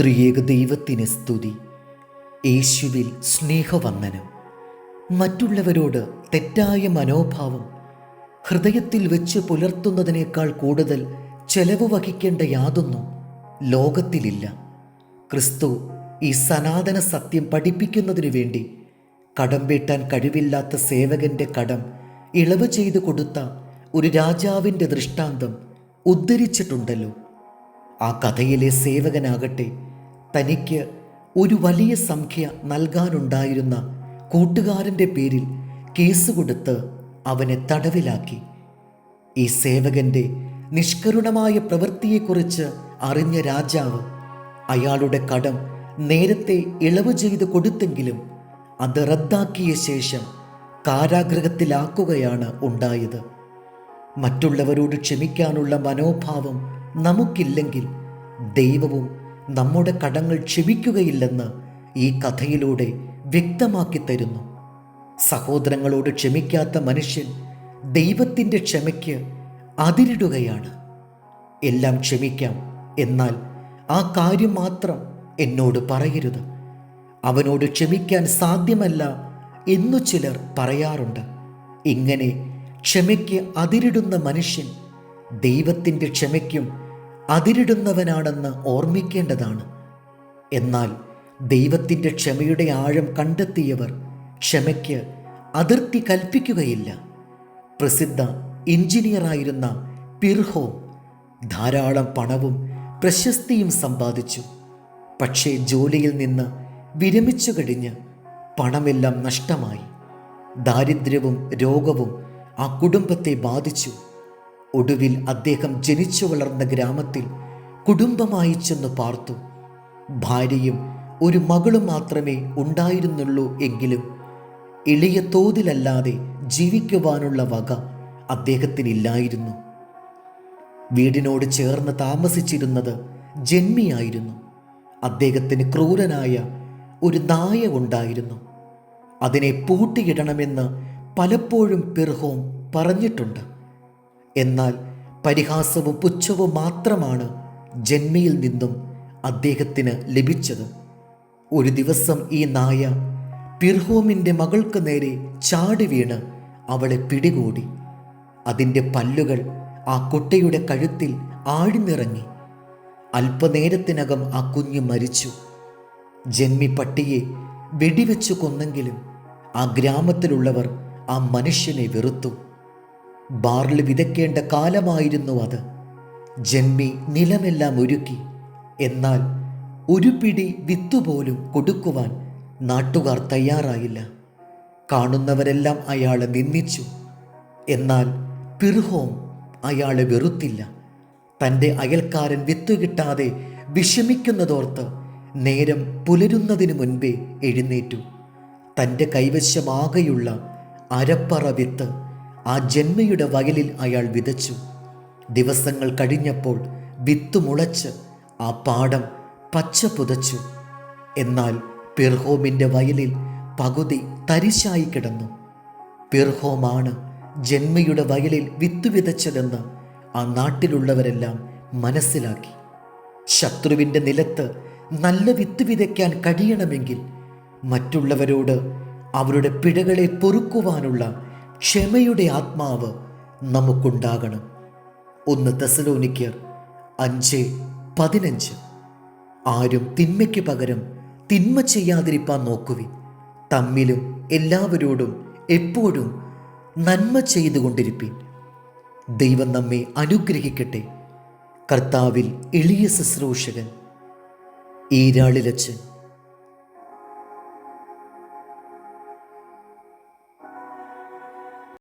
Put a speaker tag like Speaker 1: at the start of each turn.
Speaker 1: ത്രിയേക ദൈവത്തിന് സ്തുതി. യേശുവിൽ സ്നേഹവന്ദനം. മറ്റുള്ളവരോട് തെറ്റായ മനോഭാവം ഹൃദയത്തിൽ വെച്ച് പുലർത്തുന്നതിനേക്കാൾ കൂടുതൽ ചെലവ് വഹിക്കേണ്ട യാതൊന്നും ലോകത്തിലില്ല. ക്രിസ്തു ഈ സനാതന സത്യം പഠിപ്പിക്കുന്നതിനു വേണ്ടി കടം വീട്ടാൻ കഴിവില്ലാത്ത സേവകന്റെ കടം ഇളവ് ചെയ്തു കൊടുത്ത ഒരു രാജാവിന്റെ ദൃഷ്ടാന്തം ഉദ്ധരിച്ചിട്ടുണ്ടല്ലോ. ആ കഥയിലെ സേവകനാകട്ടെ തനിക്ക് ഒരു വലിയ സംഖ്യ നൽകാനുണ്ടായിരുന്ന കൂട്ടുകാരന്റെ പേരിൽ കേസ് കൊടുത്ത് അവനെ തടവിലാക്കി. ഈ സേവകന്റെ നിഷ്കരുണമായ പ്രവൃത്തിയെക്കുറിച്ച് അറിഞ്ഞ രാജാവ് അയാളുടെ കടം നേരത്തെ ഇളവ് ചെയ്ത് കൊടുത്തെങ്കിലും അത് റദ്ദാക്കിയ ശേഷം കാരാഗ്രഹത്തിലാക്കുകയാണ് ഉണ്ടായത്. മറ്റുള്ളവരോട് ക്ഷമിക്കാനുള്ള മനോഭാവം നമുക്കില്ലെങ്കിൽ ദൈവവും നമ്മുടെ കടങ്ങൾ ക്ഷമിക്കുകയില്ലെന്ന് ഈ കഥയിലൂടെ വ്യക്തമാക്കി തരുന്നു. സഹോദരങ്ങളോട് ക്ഷമിക്കാത്ത മനുഷ്യൻ ദൈവത്തിന്റെ ക്ഷമയ്ക്ക് അതിരിടുകയാണ്. എല്ലാം ക്ഷമിക്കാം എന്നാൽ ആ കാര്യം മാത്രം എന്നോട് പറയരുത്. അവനോട് ക്ഷമിക്കാൻ സാധ്യമല്ല എന്നു ചിലർ പറയാറുണ്ട്. ഇങ്ങനെ ക്ഷമയ്ക്ക് അതിരിടുന്ന മനുഷ്യൻ ദൈവത്തിന്റെ ക്ഷമയ്ക്കും അതിരിടുന്നവനാണെന്ന് ഓർമ്മിക്കേണ്ടതാണ്. എന്നാൽ ദൈവത്തിന്റെ ക്ഷമയുടെ ആഴം കണ്ടെത്തിയവർ ക്ഷമയ്ക്ക് അതിർത്തി കൽപ്പിക്കുകയില്ല. പ്രസിദ്ധ എഞ്ചിനീയറായിരുന്ന പിർഹോ ധാരാളം പണവും പ്രശസ്തിയും സമ്പാദിച്ചു. പക്ഷേ ജോലിയിൽ നിന്ന് വിരമിച്ചു കഴിഞ്ഞ് പണമെല്ലാം നഷ്ടമായി. ദാരിദ്ര്യവും രോഗവും ആ കുടുംബത്തെ ബാധിച്ചു. ഒടുവിൽ അദ്ദേഹം ജനിച്ചു വളർന്ന ഗ്രാമത്തിൽ കുടുംബമായി ചെന്ന് പാർത്തു. ഭാര്യയും ഒരു മകളും മാത്രമേ ഉണ്ടായിരുന്നുള്ളൂ എങ്കിലും എളിയ തോതിലല്ലാതെ ജീവിക്കുവാനുള്ള വക അദ്ദേഹത്തിനില്ലായിരുന്നു. വീടിനോട് ചേർന്ന് താമസിച്ചിരുന്നത് ജന്മിയായിരുന്നു. അദ്ദേഹത്തിന് ക്രൂരനായ ഒരു നായ ഉണ്ടായിരുന്നു. അതിനെ പൂട്ടിയിടണമെന്ന് പലപ്പോഴും പെർഹോം പറഞ്ഞിട്ടുണ്ട്. എന്നാൽ പരിഹാസവും പുച്ഛവും മാത്രമാണ് ജന്മയിൽ നിന്നും അദ്ദേഹത്തിന് ലഭിച്ചത്. ഒരു ദിവസം ഈ നായ പിർഹോമിന്റെ മകൾക്ക് നേരെ ചാടി വീണ് അവളെ പിടികൂടി. അതിന്റെ പല്ലുകൾ ആ കുട്ടിയുടെ കഴുത്തിൽ ആഴ്ന്നിറങ്ങി. അല്പനേരത്തിനകം ആ കുഞ്ഞ് മരിച്ചു. ജന്മി പട്ടിയെ വെടിവെച്ചു കൊന്നെങ്കിലും ആ ഗ്രാമത്തിലുള്ളവർ ആ മനുഷ്യനെ വെറുത്തു. ബാറിൽ വിതയ്ക്കേണ്ട കാലമായിരുന്നു അത്. ജന്മി നിലമെല്ലാം ഒരുക്കി. എന്നാൽ ഒരു പിടി വിത്തുപോലും കൊടുക്കുവാൻ നാട്ടുകാർ തയ്യാറായില്ല. കാണുന്നവരെല്ലാം അയാളെ നിന്ദിച്ചു. എന്നാൽ പിർഹോം അയാളെ വെറുത്തില്ല. തന്റെ അയൽക്കാരൻ വിത്തു കിട്ടാതെ വിഷമിക്കുന്നതോർത്ത് നേരം പുലരുന്നതിനു മുൻപേ എഴുന്നേറ്റു. തന്റെ കൈവശമാകെയുള്ള അരപ്പറ വിത്ത് ആ ജന്മയുടെ വയലിൽ അയാൾ വിതച്ചു. ദിവസങ്ങൾ കഴിഞ്ഞപ്പോൾ വിത്ത് മുളച്ച് ആ പാടം പച്ച പുതച്ചു. എന്നാൽ പിർഹോമിന്റെ വയലിൽ പകുതി തരിശായി കിടന്നു. പിർഹോമാണ് ജന്മയുടെ വയലിൽ വിത്ത് വിതച്ചതെന്ന് ആ നാട്ടിലുള്ളവരെല്ലാം മനസ്സിലാക്കി. ശത്രുവിന്റെ നിലത്ത് നല്ല വിത്ത് വിതയ്ക്കാൻ കഴിയണമെങ്കിൽ മറ്റുള്ളവരോട് അവരുടെ പിഴകളെ പൊറുക്കുവാനുള്ള ക്ഷമയുടെ ആത്മാവ് നമുക്കുണ്ടാകണം. ഒന്ന് തെസലോനിക്കർ അഞ്ച് പതിനഞ്ച്. ആരും തിന്മയ്ക്ക് പകരം തിന്മ ചെയ്യാതിരിപ്പാൻ നോക്കുവിൻ. തമ്മിലും എല്ലാവരോടും എപ്പോഴും നന്മ ചെയ്തുകൊണ്ടിരിപ്പിൻ. ദൈവം നമ്മെ അനുഗ്രഹിക്കട്ടെ. കർത്താവിൽ എളിയ ശുശ്രൂഷകൻ ഈരാളിലച്ചൻ